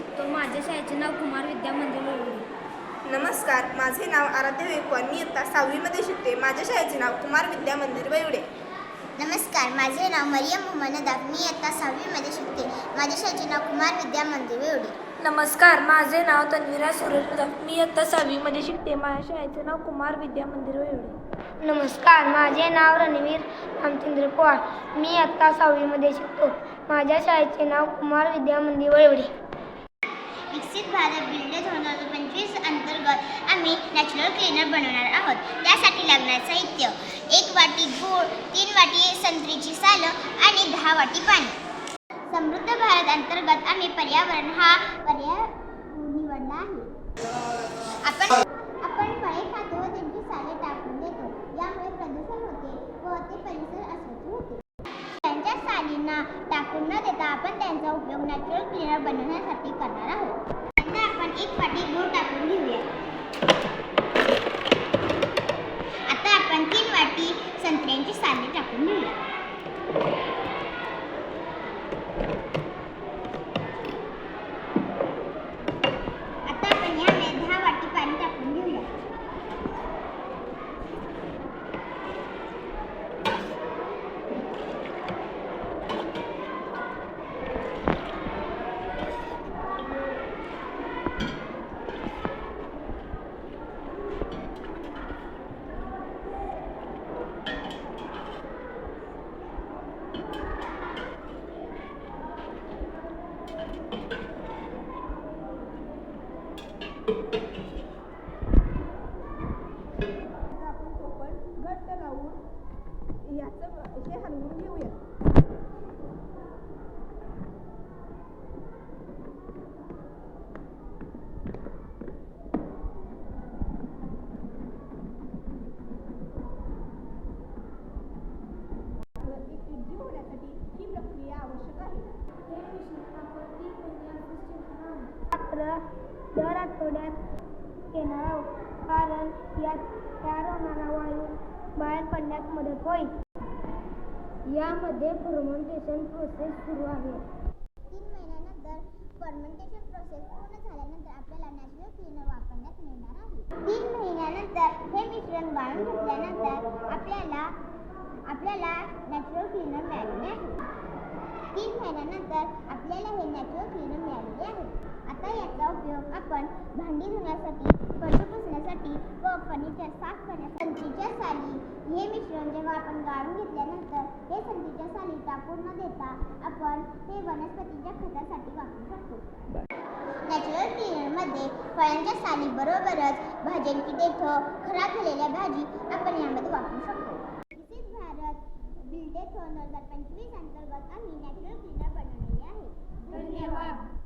शिकतो माझ्या शाळेचे नाव कुमार विद्या मंदिर वळवली नमस्कार माझे नाव आराध्य वेकवान मी इयत्ता सहावीमध्ये शिकते. माझ्या शाळेचे नाव कुमार विद्या मंदिर वैवडे नमस्कार माझे नाव मरियम मोहम्मद मी इयत्ता सहावीमध्ये शिकते. माझ्या शाळेचे नाव कुमार विद्या मंदिर एवढे नमस्कार माझे नाव तन्वीरा सूरज प्रताप मी इयत्ता सहावीमध्ये शिकते. माझ्या शाळेचे नाव कुमार विद्या मंदिर एवढे नमस्कार माझे नाव रणवीर रामचंद्र पवार. मी आत्ता सहावीमध्ये शिकतो. माझ्या शाळेचे नाव कुमार विद्या मंदिर एवढे विकसित भारत बिल्ड दोन हजार पंचवीस अंतर्गत आम्ही नॅचरल क्लीनर बनवणार आहोत. त्यासाठी लागणार साहित्य. एक वाटी गूळ तीन वाटी संत्रीची सालं आणि दहा वाटी पाणी. समृद्ध भारत अंतर्गत आम्ही पर्यावरण हा पर्याय निवडला आहे. आपण आपण फळे खातो व त्यांची साले टाकून देतो. यामुळे प्रदूषण होते व ते परिसर अस्वच्छ होते. त्यांच्या सालींना टाकून न देता आपण त्यांचा उपयोग नॅचरल क्लीनर बनवण्यासाठी करणार आहोत. एक पाटी गूळ टाकून घेऊया. आता आपण तीन वाटी संत्र्यांची साले टाकून घेऊया आता आपण यामध्ये दहा वाटी पाणी टाकून घेऊया आपण कोकण घट्ट लावून याचं हे हलवून घेऊया आवश्यक आहे. दर आठवड्यात येणार आहोत. कारण यात तयार होणारा वायू बाहेर पडण्यास मदत होईल. यामध्ये फर्मेंटेशन प्रोसेस सुरू आहे. तीन महिन्यानंतर फर्मेंटेशन प्रोसेस पूर्ण झाल्यानंतर आपल्याला नॅचरल क्लिनर वापरण्यात मिळणार आहे. तीन महिन्यानंतर हे मिश्रण गाळून घेतल्यानंतर आपल्याला आपल्याला नॅचरल क्लिनर मिळालेले आहे. तीन महिन्यानंतर आपल्याला हे नॅचरल क्लिनर मिळालेले आहे. आता याचा उपयोग आपण भांडी धुण्यासाठी फरशी पुसण्यासाठी व फर्निचर साफ करण्यासाठी संथीच्या साली. हे मिश्रण जेव्हा आपण गाळून घेतल्यानंतर हे संधीच्या साली टाकून न देता आपण हे वनस्पतीच्या खतासाठी वापरू शकतो. नॅचरल क्लीनरमध्ये फळांच्या साली बरोबरच भाज्यांची देठं खराब झालेल्या भाजी आपण यामध्ये वापरू शकतो. विकसित भारत बिल्डे दोन हजार पंचवीस अंतर्गत आम्ही नॅचरल क्लिनर बनवलेले आहे. धन्यवाद.